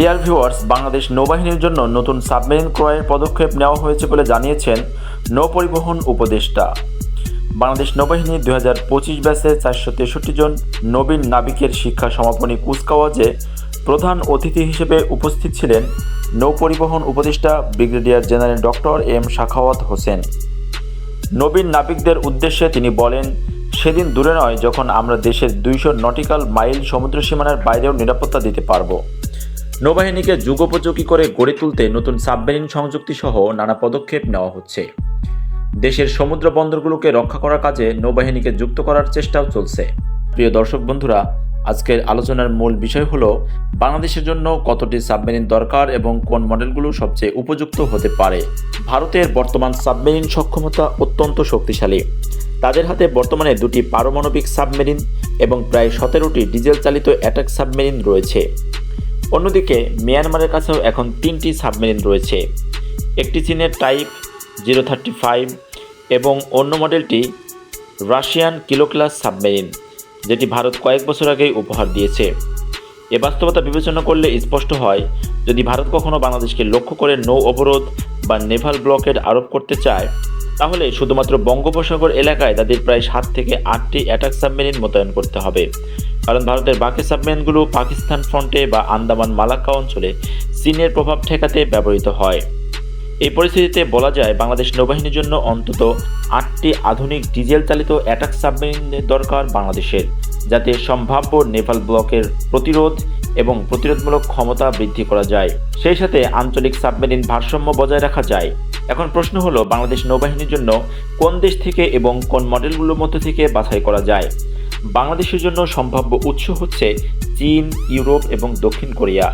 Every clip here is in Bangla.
ডিয়ার ভিউয়ার্স বাংলাদেশ নৌবাহিনীর জন্য নতুন সাবমেরিন ক্রয়ের পদক্ষেপ নেওয়া হয়েছে বলে জানিয়েছেন নৌপরিবহন উপদেষ্টা। বাংলাদেশ নৌবাহিনী দুই হাজার পঁচিশ ব্যাচে চারশো তেষট্টি জন নবীন নাবিকের শিক্ষা সমাপনী কুচকাওয়াজে প্রধান অতিথি হিসেবে উপস্থিত ছিলেন নৌপরিবহন উপদেষ্টা brigadier general doctor M Shakhawat Hossain. নবীন নাবিকদের উদ্দেশ্যে তিনি বলেন, সেদিন দূরে নয়, যখন আমরা দেশের দুইশো নটিক্যাল মাইল সমুদ্র সীমানার বাইরেও নিরাপত্তা দিতে পারব। নৌবাহিনীকে যুগোপযোগী করে গড়ে তুলতে নতুন সাবমেরিন সংযুক্তি সহ নানা পদক্ষেপ নেওয়া হচ্ছে। দেশের সমুদ্র বন্দরগুলোকে রক্ষা করার কাজে নৌবাহিনীকে যুক্ত করার চেষ্টাও চলছে। প্রিয় দর্শক বন্ধুরা, আজকের আলোচনার মূল বিষয় হলো, বাংলাদেশের জন্য কতটি সাবমেরিন দরকার এবং কোন মডেলগুলো সবচেয়ে উপযুক্ত হতে পারে? ভারতের বর্তমান সাবমেরিন সক্ষমতা অত্যন্ত শক্তিশালী। তাদের হাতে বর্তমানে দুটি পারমাণবিক সাবমেরিন এবং প্রায় সতেরোটি ডিজেল চালিত অ্যাটাক সাবমেরিন রয়েছে। অন্যদিকে, মিয়ানমারের কাছেও এখন তিনটি সাবমেরিন রয়েছে। একটি চীনের টাইপ জিরো থার্টি ফাইভ এবং অন্য মডেলটি রাশিয়ান কিলো ক্লাস সাবমেরিন, যেটি ভারত কয়েক বছর আগেই উপহার দিয়েছে। এ বাস্তবতা বিবেচনা করলে স্পষ্ট হয়, যদি ভারত কখনো বাংলাদেশকে লক্ষ্য করে নৌ অবরোধ বা নেভাল ব্লকেড আরোপ করতে চায়, তাহলে শুধুমাত্র বঙ্গোপসাগর এলাকায় তাদের প্রায় সাত থেকে আটটি অ্যাটাক সাবমেরিন মোতায়েন করতে হবে। কারণ ভারতের বাকি সাবমেরিনগুলো পাকিস্তান ফ্রন্টে বা আন্দামান মালাক্কা অঞ্চলে চীনের প্রভাব ঠেকাতে ব্যবহৃত হয়। এই পরিস্থিতিতে বলা যায়, বাংলাদেশ নৌবাহিনীর জন্য অন্তত আটটি আধুনিক ডিজেল চালিত অ্যাটাক সাবমেরিনের দরকার বাংলাদেশের, যাতে সম্ভাব্য নেভাল ব্লকের প্রতিরোধ এবং প্রতিরোধমূলক ক্ষমতা বৃদ্ধি করা যায়। সেই সাথে আঞ্চলিক সাবমেরিন ভারসাম্য বজায় রাখা যায়। এখন প্রশ্ন হলো, বাংলাদেশ নৌবাহিনীর জন্য কোন দেশ থেকে এবং কোন মডেলগুলোর মধ্যে থেকে বাছাই করা যায়? বাংলাদেশের জন্য সম্ভাব্য উৎস হচ্ছে চীন, ইউরোপ এবং দক্ষিণ কোরিয়া।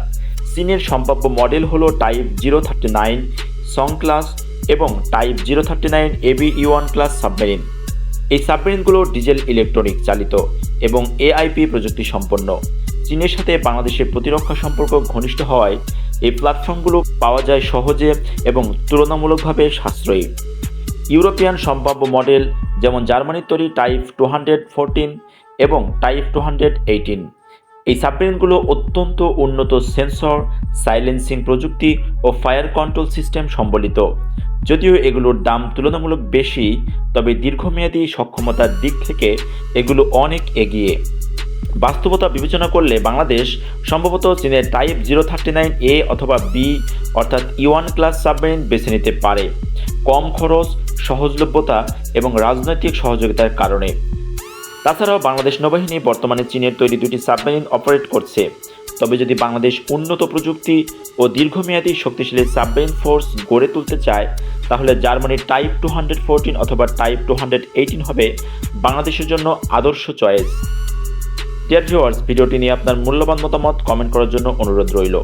চীনের সম্ভাব্য মডেল হল type zero thirty nine, Song class এবং type zero thirty nine AB Yuan class submarine. এই সাবমেরিনগুলো ডিজেল ইলেকট্রনিক চালিত এবং এআইপি প্রযুক্তি সম্পন্ন। চীনের সাথে বাংলাদেশের প্রতিরক্ষা সম্পর্ক ঘনিষ্ঠ হওয়ায় এই প্ল্যাটফর্মগুলো পাওয়া যায় সহজে এবং তুলনামূলকভাবে সাশ্রয়ী। ইউরোপিয়ান সম্ভাব্য মডেল যেমন জার্মানির তৈরি টাইপ টু হান্ড্রেড ফোরটিন এবং টাইপ টু হান্ড্রেড এইটিন। এই সাবমেরিনগুলো অত্যন্ত উন্নত সেন্সর, সাইলেন্সিং প্রযুক্তি ও ফায়ার কন্ট্রোল সিস্টেম সম্বলিত। যদিও এগুলোর দাম তুলনামূলক বেশি, তবে দীর্ঘমেয়াদী সক্ষমতার দিক থেকে এগুলো অনেক এগিয়ে। বাস্তবতা বিবেচনা করলে বাংলাদেশ সম্ভবত চীনের type zero thirty nine A অথবা বি অর্থাৎ ইওয়ান ক্লাস সাবমেরিন বেছে নিতে পারে। কম খরচ, সহজলভ্যতা এবং রাজনৈতিক সহযোগিতার কারণে। তাছাড়াও বাংলাদেশ নৌবাহিনী বর্তমানে চীনের তৈরি দুটি সাবমেরিন অপারেট করছে। তবে যদি বাংলাদেশ উন্নত প্রযুক্তি ও দীর্ঘমেয়াদী শক্তিশালী সাবমেরিন ফোর্স গড়ে তুলতে চায়, তাহলে জার্মানির টাইপ টু হান্ড্রেড ফোরটিন অথবা টাইপ টু হান্ড্রেড এইটিন হবে বাংলাদেশের জন্য আদর্শ চয়েস। ডিয়ার ভিউয়ার্স ভিডিওটি নিয়ে আপনার মূল্যবান মতামত কমেন্ট করার জন্য অনুরোধ রইল।